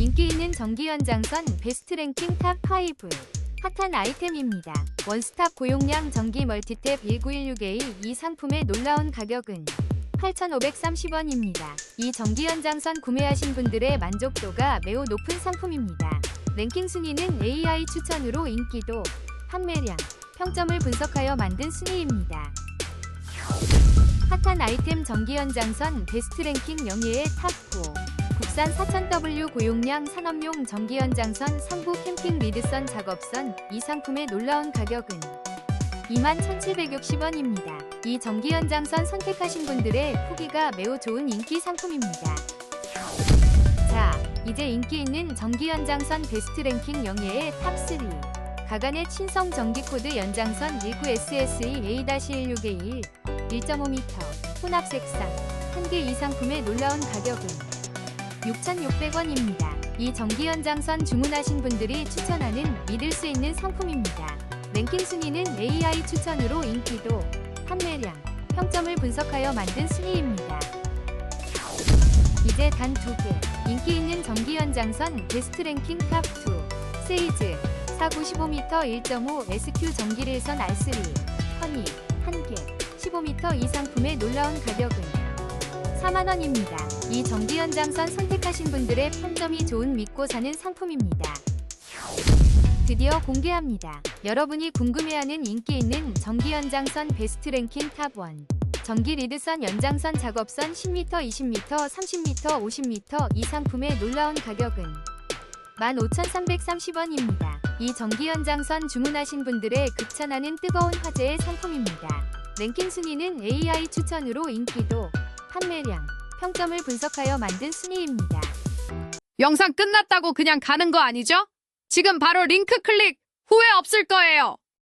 인기 있는 전기 연장선 베스트 랭킹 탑5 핫한 아이템입니다. 원스톱 고용량 전기 멀티탭 1916A 이 상품의 놀라운 가격은 8,530원입니다. 이 전기 연장선 구매하신 분들의 만족도가 매우 높은 상품입니다. 랭킹 순위는 AI 추천으로 인기도, 판매량, 평점을 분석하여 만든 순위입니다. 핫한 아이템 전기 연장선 베스트 랭킹 영예의 탑4 국산 4000W 고용량 산업용 전기 연장선 상부 캠핑 리드선 작업선 이 상품의 놀라운 가격은 21,760원입니다. 이 전기 연장선 선택하신 분들의 후기가 매우 좋은 인기 상품입니다. 자, 이제 인기 있는 전기 연장선 베스트 랭킹 영예의 탑3 가간의 친성 전기 코드 연장선 19SSE A-16A 1.5m 혼합 색상 한 개 이 상품의 놀라운 가격은 6,600원입니다. 이 전기 연장선 주문하신 분들이 추천하는 믿을 수 있는 상품입니다. 랭킹 순위는 AI 추천으로 인기도, 판매량, 평점을 분석하여 만든 순위입니다. 이제 단 두 개, 인기 있는 전기 연장선 베스트 랭킹 탑2 세이즈 495m 1.5 SQ 전기릴선 R3 허니 1개 15m 이 상품의 놀라운 가격은 4만원입니다. 이 전기 연장선 선택 하신 분들의 평점이 좋은 믿고 사는 상품입니다. 드디어 공개합니다. 여러분이 궁금해하는 인기 있는 전기 연장선 베스트 랭킹 탑1 전기 리드선 연장선 작업선 10m, 20m, 30m, 50m 이 상품의 놀라운 가격은 15,330원입니다. 이 전기 연장선 주문하신 분들의 극찬하는 뜨거운 화제의 상품입니다. 랭킹 순위는 AI 추천으로 인기도, 판매량, 평점을 분석하여 만든 순위입니다. 영상 끝났다고 그냥 가는 거 아니죠? 지금 바로 링크 클릭 후회 없을 거예요.